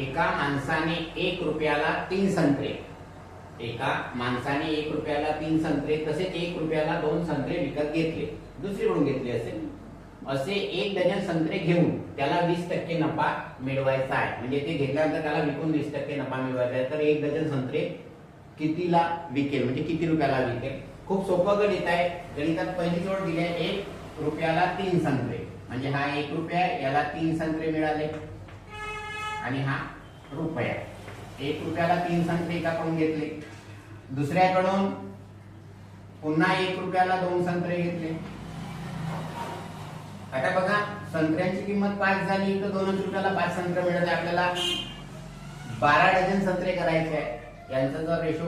एका माणसाने एक रुपयाला तीन संत्रे. एका माणसाने एक रुपयाला तीन संत्रे तसेच एक रुपयाला दोन संत्रे विकत घेतले. दुसरीकडून घेतले असेल असे एक डझन संत्रे घेऊन त्याला वीस टक्के नफा मिळवायचा आहे. म्हणजे ते घेतल्यानंतर त्याला विकून वीस टक्के नफा मिळवायचा आहे. तर एक डझन संत्रे कितीला विकेल? म्हणजे किती रुपयाला विकेल? खूप सोपं गणित आहे. गणितात पहिली जोड दिली आहे. एक रुपयाला तीन संत्रे. म्हणजे हा एक रुपया याला तीन संत्रे मिळाले. आणि हा रुपया. एक रुपयाला तीन संत्रे एकाकडून घेतले. दुसऱ्याकडून पुन्हा एक रुपयाला दोन संत्रे घेतले. आता बघा संत्र्यांची किंमत पाच झाली तर दोनच रुपयाला पाच संत्र मिळत आपल्याला बारा डझन संत्रे करायचे आहे जर रेशो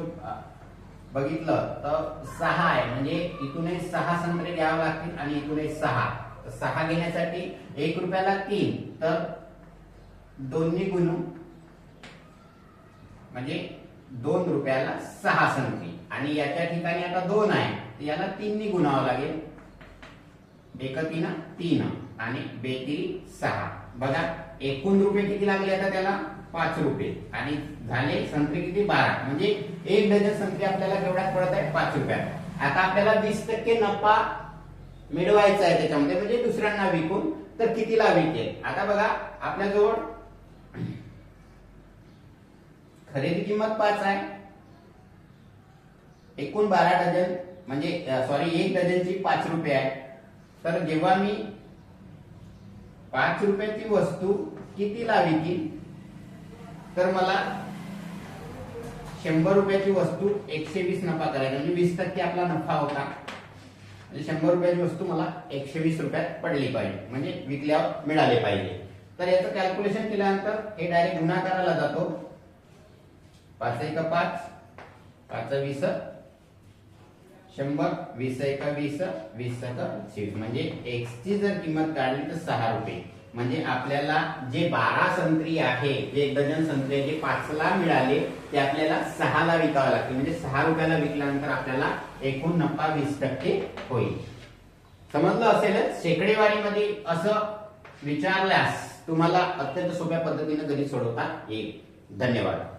बघितलं तर सहा आहे. म्हणजे इथून सहा संत्रे घ्यावे लागतील आणि इथून एक सहा सहा घेण्यासाठी एक रुपयाला तीन. तर दोन्ही गुणू म्हणजे दोन रुपयाला सहा संपली आणि याच्या ठिकाणी आता दोन आहे तर याला तीननी गुणावं लागेल. एक तीन तीन आणि बेतीन सहा. बघा एकूण रुपये किती लागले आता त्याला? पाच रुपये. आणि झाले संत्री किती? बारा. म्हणजे एक डझन संत्री आपल्याला केवढ्यात पडत आहे पाच रुपयात. आता आपल्याला वीस टक्के नफा मिळवायचा आहे त्याच्यामध्ये. म्हणजे दुसऱ्यांना विकून तर कितीला विकेल? आता बघा आपल्याजवळ खरेदी किंमत पाच आहे. एकूण बारा डझन म्हणजे सॉरी एक डझनची पाच रुपये आहे. तर जेव्हा मी पाच रुपयाची वस्तू कितीला विकीन तर मला शंभर रुपयाची वस्तू एकशे वीस नफा करायचा म्हणजे वीस टक्के आपला नफा होता. म्हणजे शंभर रुपयाची वस्तू मला एकशे वीस रुपयात पडली पाहिजे. म्हणजे विकल्यावर मिळाले पाहिजे. तर याचं कॅल्क्युलेशन केल्यानंतर हे डायरेक्ट गुन्हा करायला जातो. पाच एक पाच? पाच वीस. शंभर वीस एक वीस? वीस एक म्हणजे एक्सची जर किंमत काढली तर सहा रुपये. म्हणजे आपल्याला जे बारा संत्री आहे जे डझन संत्री आहे, जे पाचला मिळाले ते आपल्याला सहाला विकावं लागते. म्हणजे सहा रुपयाला विकल्यानंतर आपल्याला एकूण नफा वीस टक्के होईल. समजलं असेलच? शेकडेवारीमध्ये असं विचारल्यास तुम्हाला अत्यंत सोप्या पद्धतीने घरी सोडवता येईल. धन्यवाद.